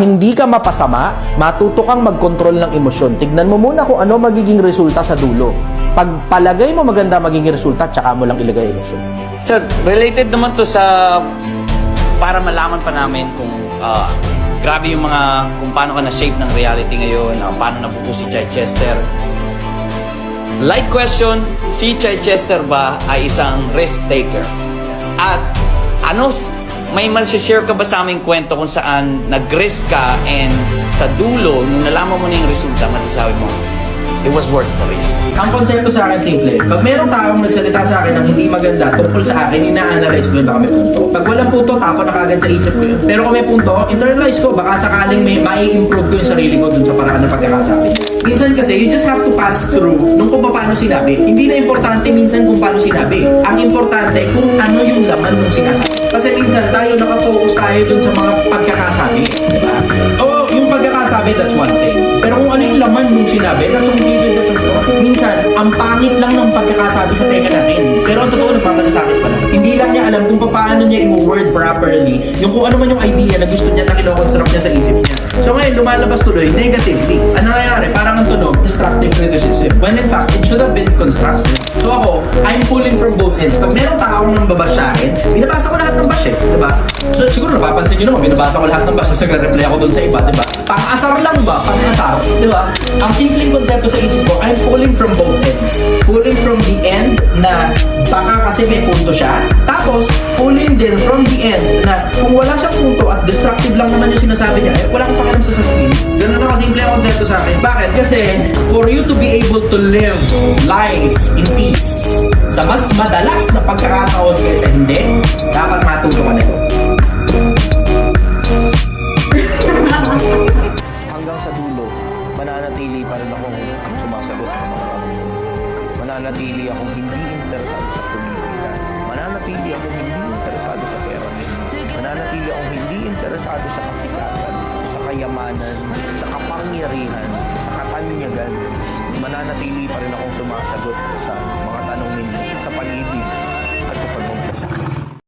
hindi ka mapasama, matuto kang mag-control ng emosyon. Tignan mo muna kung ano magiging resulta sa dulo. Pag palagay mo maganda magiging resulta, tsaka mo lang ilagay emosyon. Sir, related naman to sa para malaman pa namin kung ah, grabe yung mga kung paano ka na-shape ng reality ngayon, ah, paano nabuo si Chichester. Like question, si Chichester ba ay isang risk taker? At ano, may share ka ba sa aming kwento kung saan nag-risk ka and sa dulo, nung nalaman mo na yung resulta, masasabi mo, it was worth the risk. Ang konsepto sa akin simple. Pag merong taong nagsalita sa akin ng hindi maganda tungkol sa akin, ina-analyze ko yun baka may punto. Pag walang punto, tapo na kagad sa isip ko yun. Pero kung may punto, internalize ko, baka sakaling may mai-improve ko yung sarili ko dun sa paraan ng pagkakasabi. Minsan kasi, you just have to pass through nung kung paano sinabi. Hindi na importante minsan kung paano sinabi. Ang importante kung ano yung laman ng sinasabi. Kasi minsan tayo nakafocus tayo dun sa mga pagkakasabi. Di ba? Oo, yung pagkakasabi, that's one thing. Pero kung ano yung laman nung sinabi, that's completely different story. Minsan, ang pangit lang ng pagkakasabi sa tenga natin. Pero ang totoo, nagmamalasakit pala. Hindi lang niya alam kung paano niya i-word properly yung kung ano man yung idea na gusto niya na kinoconstruct niya sa isip niya. So ngayon, lumalabas tuloy negatively. Ano nangyayari? Parang ang tunog, destructive criticism. When in fact, it should have been constructive. So ako, pulling from both ends. Pag merong taong nang babash sa akin, binabasa ko lahat ng bash eh. Diba? So siguro napapansin nyo naman, binabasa ko lahat ng bash, tapos nagre-reply ako dun sa iba, diba? Pang-asar lang ba? Pang-asar, diba? Ang simpleng konsepto sa isip ko, I'm pulling from both ends. Pulling from the end na baka kasi may punto siya. Tapos, pulling din from the end na kung wala siyang punto at destructive lang naman yung sinasabi niya, eh, wala kang sa akin. Bakit? Kasi, for you to be able to live life in peace sa mas madalas na pagkakataon kaysa hindi, dapat matuto ka nito. Hanggang sa dulo, mananatili pa rin akong sumasagot ng mga. Mananatili akong hindi interesado sa politika. Mananatili akong hindi interesado sa pera. Mananatili akong hindi interesado sa kasikatan, kayamanan, sa kapangyarihan, sa katanyagan. Mananatili pa rin akong sumasagot sa